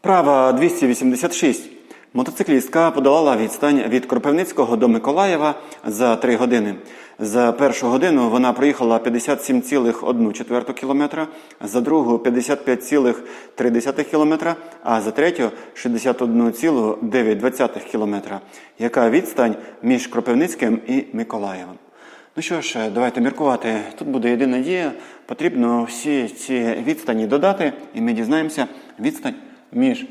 Вправа 286. Мотоциклістка подолала відстань від Кропивницького до Миколаєва за 3 години. За першу годину вона проїхала 57,1 км, за другу 55,3 км, а за третю 61,9 км. Яка відстань між Кропивницьким і Миколаєвом? Ну що ж, давайте міркувати. Тут буде єдина дія. Потрібно всі ці відстані додати, і ми дізнаємося відстань між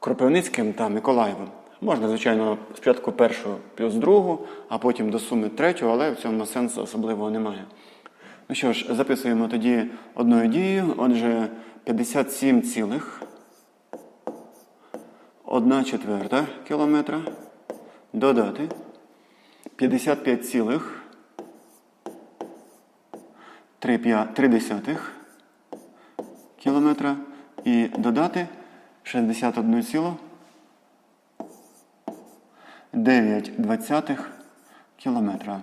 Кропивницьким та Миколаєвом. Можна, звичайно, спочатку першу плюс другу, а потім до суми третю, але в цьому сенсу особливого немає. Ну що ж, записуємо тоді одною дією. Отже, 57 цілих 1 четверта кілометра додати 55 цілих 3 десятих кілометра і додати 61 ціло 9 двадцятих кілометра.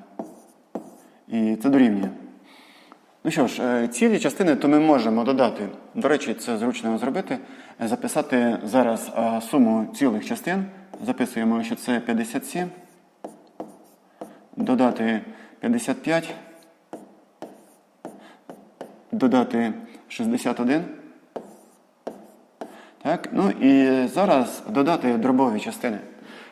І це дорівнює. Ну що ж, е, цілі частини то ми можемо додати. До речі, це зручно зробити. Записати зараз е, суму цілих частин. Записуємо, що це 57. Додати 55. Додати 61. Так, ну і зараз додати дробові частини.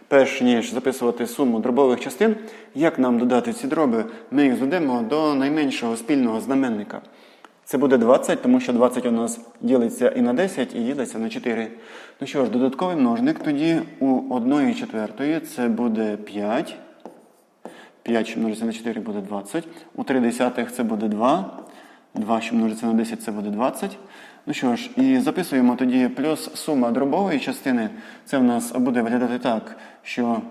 Перш ніж записувати суму дробових частин, як нам додати ці дроби, ми їх зведемо до найменшого спільного знаменника. Це буде 20, тому що 20 у нас ділиться і на 10, і ділиться на 4. Ну що ж, додатковий множник тоді у 1 четвертої це буде 5. 5, що множиться на 4, буде 20. У 3 десятих це буде 2. 2, що множиться на 10, це буде 20. Ну що ж, і записуємо тоді плюс сума дробової частини. Це в нас буде виглядати так, що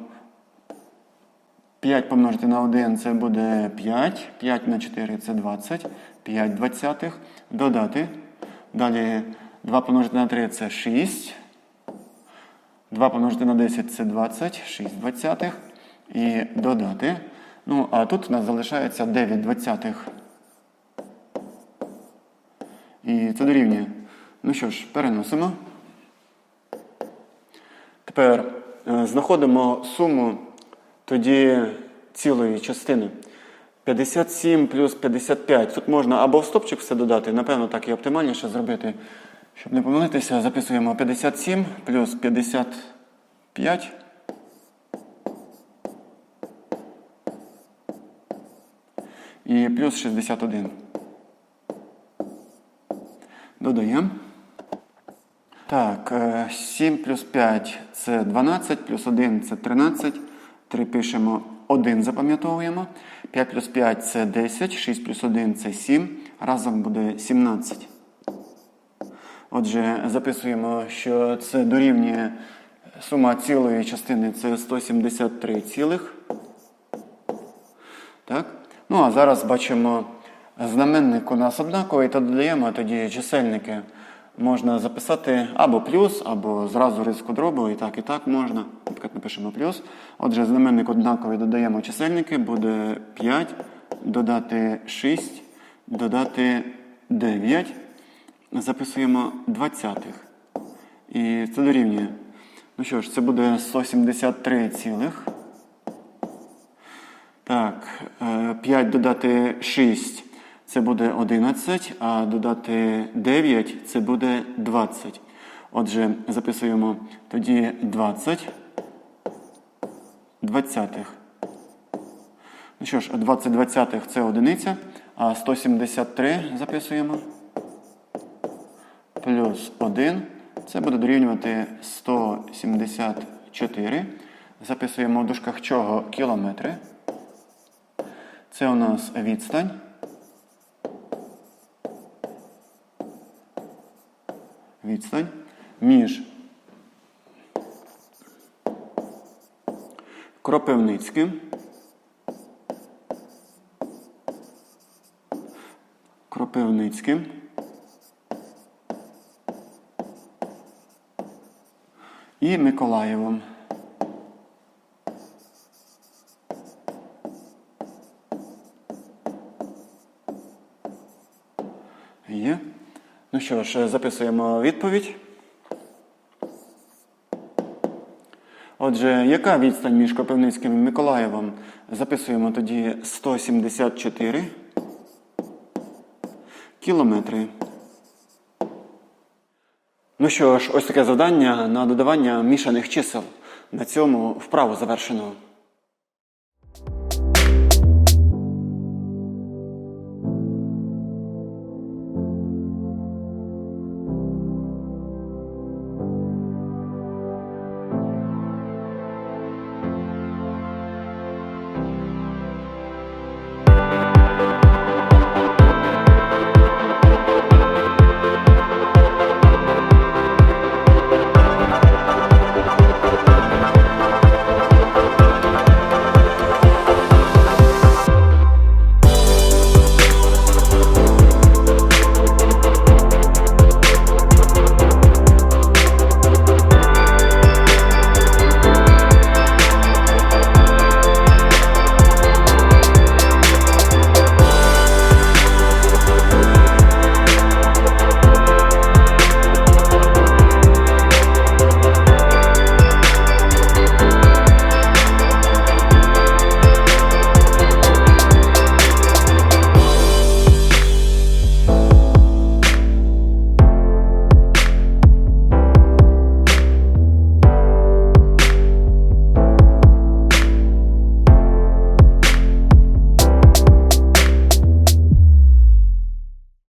5 помножити на 1 це буде 5. 5 на 4 це 20. 5 двадцятих. Додати. Далі 2 помножити на 3 це 6. 2 помножити на 10 це 20. 6 двадцятих. І додати. Ну, а тут у нас залишається 9 двадцятих. І це дорівнює. Ну що ж, переносимо. Тепер е, знаходимо суму тоді цілої частини. 57 плюс 55. Тут можна або в стопчик все додати, напевно, так і оптимальніше зробити. Щоб не помилитися, записуємо 57 плюс 55. І плюс 61. Додаємо. Так, е, 7 плюс 5 це 12, плюс 1 це 13. 3 пишемо 1, запам'ятовуємо. 5 плюс 5 це 10, 6 плюс 1 це 7. Разом буде 17. Отже, записуємо, що це дорівнює сума цілої частини це 173 цілих. Так? Ну, а зараз бачимо знаменник у нас однаковий, то додаємо тоді чисельники. Можна записати або плюс, або зразу риску дробу, і так, і так можна. Наприклад, напишемо плюс. Отже, знаменник однаковий додаємо чисельники, буде 5, додати 6, додати 9. Записуємо двадцятих. І це дорівнює. Ну що ж, це буде 173 цілих. Так, 5 додати 6 це буде 11, а додати 9 це буде 20. Отже, записуємо тоді 20 двадцятих. Ну що ж, 20 двадцятих це одиниця, а 173 записуємо. Плюс 1. Це буде дорівнювати 174. Записуємо в дужках чого кілометри. Це у нас відстань. Відстань між Кропивницьким Кропивницьким і Миколаєвом. Є. Ну що ж, записуємо відповідь. Отже, яка відстань між Копивницьким і Миколаєвом? Записуємо тоді 174 кілометри. Ну що ж, ось таке завдання на додавання мішаних чисел. На цьому вправу завершено.